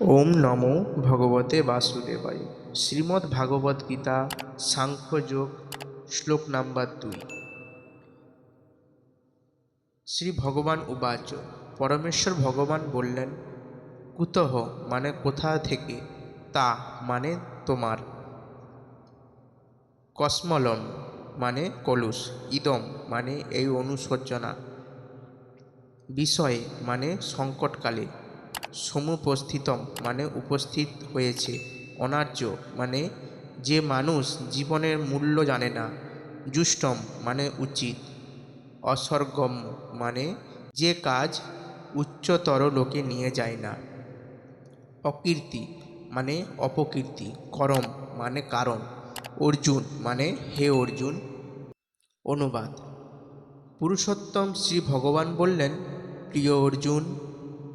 ওম নমো ভগবতে বাসুদেবায়। শ্রীমদ্ ভাগবত গীতা সাংখ্যযোগ শ্লোক নাম্বার দুই। শ্রী ভগবান উবাচ, পরমেশ্বর ভগবান বললেন, কুতহ মানে কোথা থেকে? তা মানে তোমার। কসমলম মানে কলুষ। ইদম মানে এই অনুসজ্জনা বিষয় মানে সংকটকালে। সমুপস্থিতম মানে উপস্থিত হয়েছে। অনার্য মানে যে মানুষ জীবনের মূল্য জানে না, জুষ্টম মানে উচিত। অসর্গম্য মানে যে কাজ উচ্চতর লোকে নিয়ে যায় না। অকীর্তি মানে অপকীর্তি, করম মানে কারণ। অর্জুন মানে হে অর্জুন। অনুবাদ। পুরুষোত্তম শ্রী ভগবান বললেন, প্রিয় অর্জুন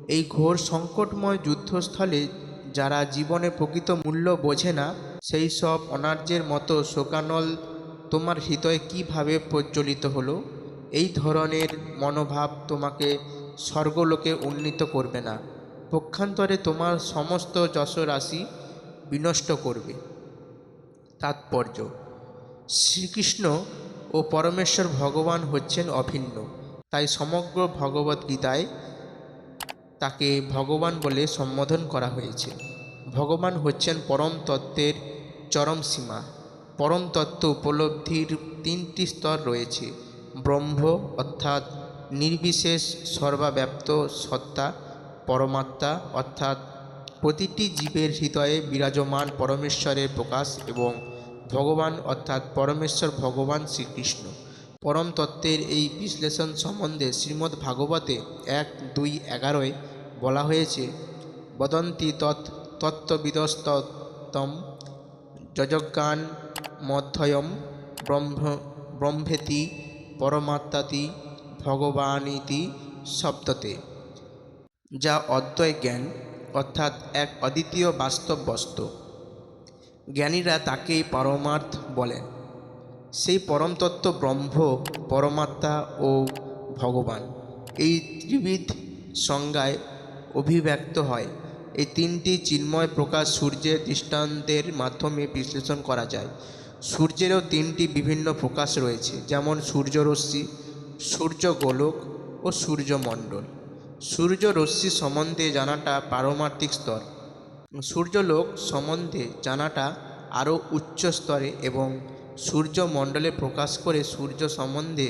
এই ঘোর সংকটময় যুদ্ধস্থলে যারা জীবনে প্রকৃত মূল্য বোঝে না, সেই সব অনার্যের মতো শোকানল তোমার হৃদয়ে কীভাবে প্রজ্বলিত হলো? এই ধরনের মনোভাব তোমাকে স্বর্গলোকে উন্নীত করবে না। পক্ষান্তরে তোমার সমস্ত যশরাশি বিনষ্ট করবে। তাৎপর্য। শ্রীকৃষ্ণ ও পরমেশ্বর ভগবান হচ্ছেন অভিন্ন। তাই সমগ্র ভগবদ্গীতায় তাকে ভগবান বলে সম্বোধন করা হয়েছে। ভগবান হচ্ছেন পরম তত্ত্বের চরম সীমা। পরম তত্ত্ব উপলব্ধির তিনটি স্তর রয়েছে। ব্রহ্ম অর্থাৎ নির্বিশেষ সর্বাব্যাপ্ত সত্তা, পরমাত্মা অর্থাৎ প্রতিটি জীবের হৃদয়ে বিরাজমান পরমেশ্বরের প্রকাশ এবং ভগবান অর্থাৎ পরমেশ্বর ভগবান শ্রীকৃষ্ণ। পরম তত্ত্বের এই বিশ্লেষণ সম্বন্ধে শ্রীমদ্ ভাগবতে এক দুই এগারোয় বলা হয়েছে, বদন্তি তৎ তত্ত্ববিদস্তম যজজ্ঞান মধ্যয়ম ব্রহ্ম, ব্রহ্মেতি পরমাত্মাতি ভগবানীতি শব্দতে যা অদ্বয় জ্ঞান, অর্থাৎ এক অদ্বিতীয় বাস্তব বস্তু। জ্ঞানীরা তাকেই পরমার্থ বলেন। সেই পরমতত্ত্ব ব্রহ্ম, পরমাত্মা ও ভগবান। এই ত্রিবিধ সংজ্ঞায় অভিব্যক্ত হয়। এই তিনটি চিন্ময় প্রকাশ সূর্যের দৃষ্টান্তের মাধ্যমে বিশ্লেষণ করা যায়। সূর্যেরও তিনটি বিভিন্ন প্রকাশ রয়েছে, যেমন সূর্যরশ্মি সূর্য গোলক ও সূর্যমণ্ডল। সূর্যরশ্মি সম্বন্ধে জানাটা পারমার্থিক স্তর। সূর্যলোক সম্বন্ধে জানাটা আরও উচ্চ স্তরে এবং সূর্যমণ্ডলে প্রকাশ করে সূর্য সম্বন্ধে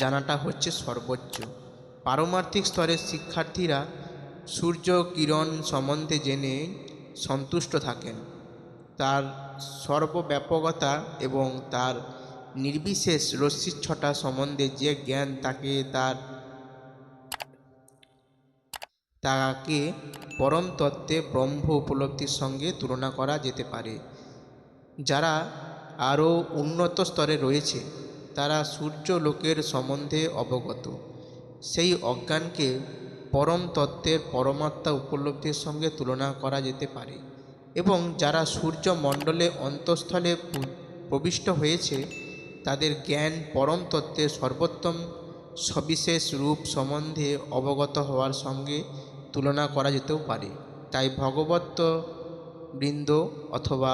জানাটা হচ্ছে সর্বোচ্চ। পারমার্থিক স্তরের শিক্ষার্থীরা সূর্য কিরণ সম্বন্ধে জেনে সন্তুষ্ট থাকেন। তার সর্বব্যাপকতা এবং তার নির্বিশেষ রশ্মিচ্ছটা সম্বন্ধে যে জ্ঞান তাকে তার তাকে পরম তত্ত্বে ব্রহ্ম উপলব্ধির সঙ্গে তুলনা করা যেতে পারে। যারা আরও উন্নত স্তরে রয়েছে, তারা সূর্য লোকের সম্বন্ধে অবগত। সেই অজ্ঞানকে পরম তত্ত্বের পরমাত্মা উপলব্ধির সঙ্গে তুলনা করা যেতে পারে এবং যারা সূর্য মণ্ডলে অন্তঃস্থলে প্রবিষ্ট হয়েছে, তাদের জ্ঞান পরম তত্ত্বের সর্বোত্তম সবিশেষ রূপ সম্বন্ধে অবগত হওয়ার সঙ্গে তুলনা করা যেতেও পারে। তাই ভগবত বৃন্দ অথবা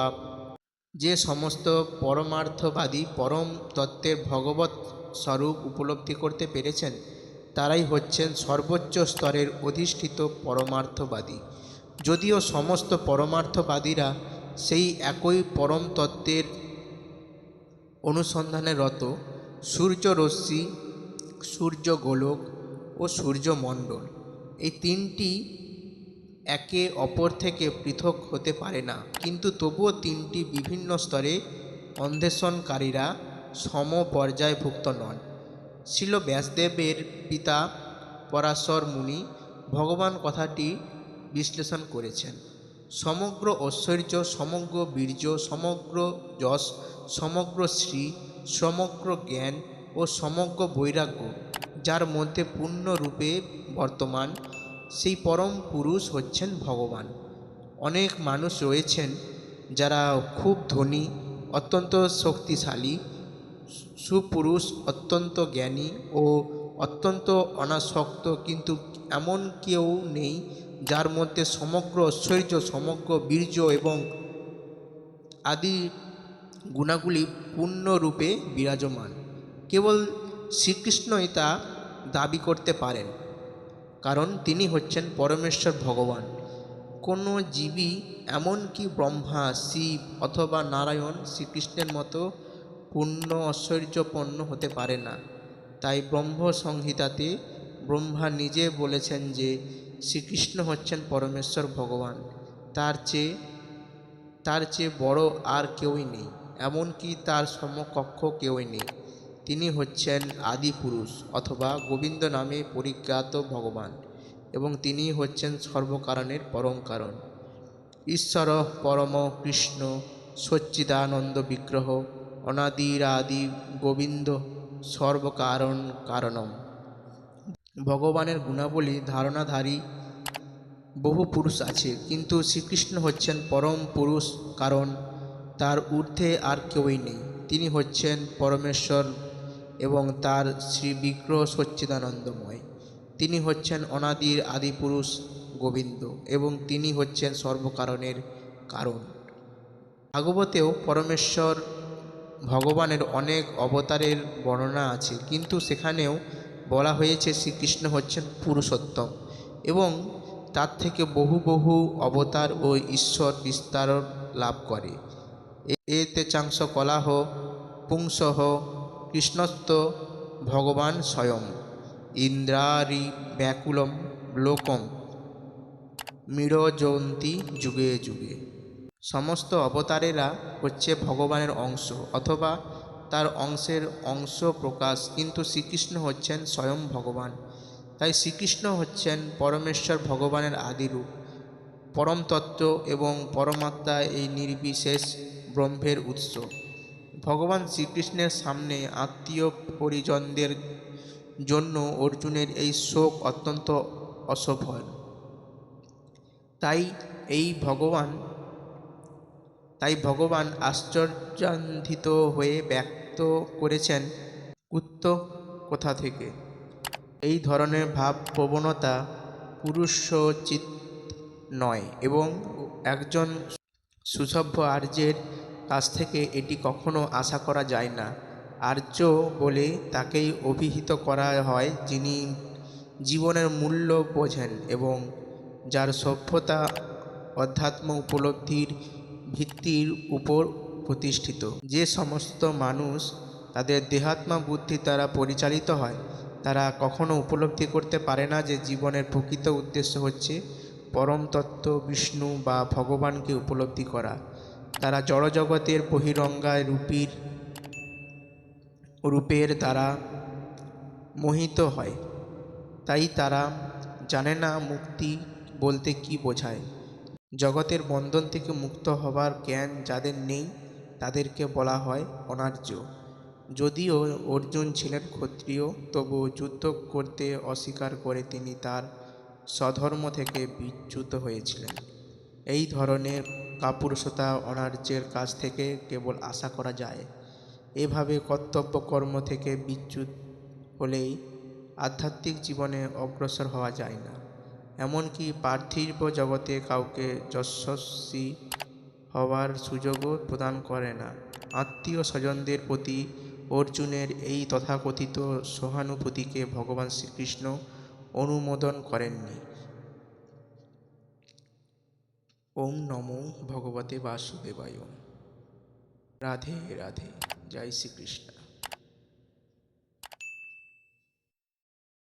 যে সমস্ত পরমার্থবাদী পরম তত্ত্বের ভগবত স্বরূপ উপলব্ধি করতে পেরেছেন তারাই হচ্ছেন সর্বোচ্চ স্তরের অধিষ্ঠিত পরমার্থবাদী। যদিও সমস্ত পরমার্থবাদীরা সেই একই পরম তত্ত্বের অনুসন্ধানে রত সূর্য রশ্মি সূর্য গোলক ও সূর্যমণ্ডল। এই তিনটি একে অপর থেকে পৃথক হতে পারে না, কিন্তু তবুও তিনটি বিভিন্ন স্তরে অন্বেষণকারীরা সম পর্যায়ভুক্ত নন। শিল ব্যাসদেবের পিতা পরাশর মুনি ভগবান কথাটি বিশ্লেষণ করেছেন। সমগ্র ঐশ্বর্য, সমগ্র বীর্য, সমগ্র যশ, সমগ্র শ্রী সমগ্র জ্ঞান ও সমগ্র বৈরাগ্য যার মধ্যে পূর্ণরূপে বর্তমান, সেই পরম পুরুষ হচ্ছেন ভগবান। অনেক মানুষ রয়েছেন যারা খুব ধনী, অত্যন্ত শক্তিশালী সুপুরুষ, অত্যন্ত জ্ঞানী ও অত্যন্ত অনাসক্ত, কিন্তু এমন কেউ নেই যার মধ্যে সমগ্র ঐশ্বর্য, সমগ্র বীর্য এবং আদি গুণাগুলি পূর্ণরূপে বিরাজমান। কেবল শ্রীকৃষ্ণই তা দাবি করতে পারেন, কারণ তিনি হচ্ছেন পরমেশ্বর ভগবান। কোনো জীবী এমনকি ব্রহ্মা, শিব অথবা নারায়ণ শ্রীকৃষ্ণের মতো পূর্ণ ঐশ্বর্যপন্ন হতে পারে না। তাই ব্রহ্ম সংহিতাতে ব্রহ্মা নিজে বলেছেন যে শ্রীকৃষ্ণ হচ্ছেন পরমেশ্বর ভগবান। তার চেয়ে তার চেয়ে বড় আর কেউই নেই, এমনকি তার সমকক্ষ কেউই নেই। তিনি হচ্ছেন আদি পুরুষ অথবা গোবিন্দ নামে পরিজ্ঞাত ভগবান এবং তিনি হচ্ছেন সর্বকারণের পরম কারণ। ঈশ্বর পরম কৃষ্ণ সচ্চিদানন্দ বিগ্রহ অনাদিরাদি গোবিন্দ সর্বকারণ কারণম। ভগবানের গুণাবলী ধারণাধারী বহু পুরুষ আছে, কিন্তু শ্রীকৃষ্ণ হচ্ছেন পরম পুরুষ কারণ, তার ঊর্ধ্বে আর কেউই নেই। তিনি হচ্ছেন পরমেশ্বর এবং তার শ্রী বিগ্রহ সচ্চিদানন্দময়। তিনি হচ্ছেন অনাদির আদিপুরুষ গোবিন্দ এবং তিনি হচ্ছেন সর্বকারণের কারণ। ভাগবতেও পরমেশ্বর ভগবানের অনেক অবতারের বর্ণনা আছে। কিন্তু সেখানেও বলা হয়েছে শ্রীকৃষ্ণ হচ্ছেন পুরুষোত্তম এবং তার থেকে বহু বহু অবতার ও ঈশ্বর বিস্তার লাভ করে। এ- এতে চাংশ কলাহ, পুংসহ কৃষ্ণস্ত ভগবান স্বয়ং ইন্দ্রারি ব্যাকুলম, লোকম মীড়জন্তি যুগে যুগে। সমস্ত অবতারেরা হচ্ছে ভগবানের অংশ অথবা তার অংশের অংশ প্রকাশ, কিন্তু শ্রীকৃষ্ণ হচ্ছেন স্বয়ং ভগবান। তাই শ্রীকৃষ্ণ হচ্ছেন পরমেশ্বর ভগবানের আদিরূপ। পরম তত্ত্ব এবং পরমাত্মা এই নির্বিশেষ ব্রহ্মের উৎস। ভগবান শ্রীকৃষ্ণের সামনে আত্মীয় পরিজনদের জন্য অর্জুনের এই শোক অত্যন্ত অসফল। তাই এই ভগবান তাই ভগবান আশ্চর্যান্বিত হয়ে ব্যক্ত করেছেন উত্ত কোথা থেকে। এই ধরনের ভাব প্রবণতা পুরুষোচিত নয় এবং একজন সুসভ্য আর্যের কাছ থেকে এটি কখনো আশা করা যায় না। আর্য বলে তাকেই অভিহিত করা হয় যিনি জীবনের মূল্য বোঝেন এবং যার সভ্যতা অধ্যাত্ম উপলব্ধির ভিত্তির উপর প্রতিষ্ঠিত। যে সমস্ত মানুষ তাদের দেহাত্মা বুদ্ধি দ্বারা পরিচালিত হয়, তারা কখনো উপলব্ধি করতে পারে না যে জীবনের প্রকৃত উদ্দেশ্য হচ্ছে পরম তত্ত্ব বিষ্ণু বা ভগবানকে উপলব্ধি করা। তারা জড়জগতের বহিরঙ্গায় রূপীর রূপের দ্বারা মোহিত হয়। তাই তারা জানে না মুক্তি বলতে কি বোঝায়। জগতের বন্ধন থেকে মুক্ত হবার জ্ঞান যাদের নেই, তাদেরকে বলা হয় অনার্য। যদিও অর্জুন ছিলেন ক্ষত্রিয়, তবু যুদ্ধ করতে অস্বীকার করে তিনি তার স্বধর্ম থেকে বিচ্যুত হয়েছিলেন। এই ধরনের কাপুরুষতা অনার্যের কাছ থেকে কেবল আশা করা যায়। এভাবে কর্তব্য কর্ম থেকে বিচ্যুত হলেই আধ্যাত্মিক জীবনে অগ্রসর হওয়া যায় না। এমনকি পার্থিব জগতে কাউকে যশস্বী হওয়ার সুযোগও প্রদান করে না। আত্মীয় স্বজনদের প্রতি অর্জুনের এই তথাকথিত সহানুভূতিকে ভগবান শ্রীকৃষ্ণ অনুমোদন করেননি। ওম নমো ভগবতে বাসুদেবায়। রাধে রাধে, জয় শ্রীকৃষ্ণ।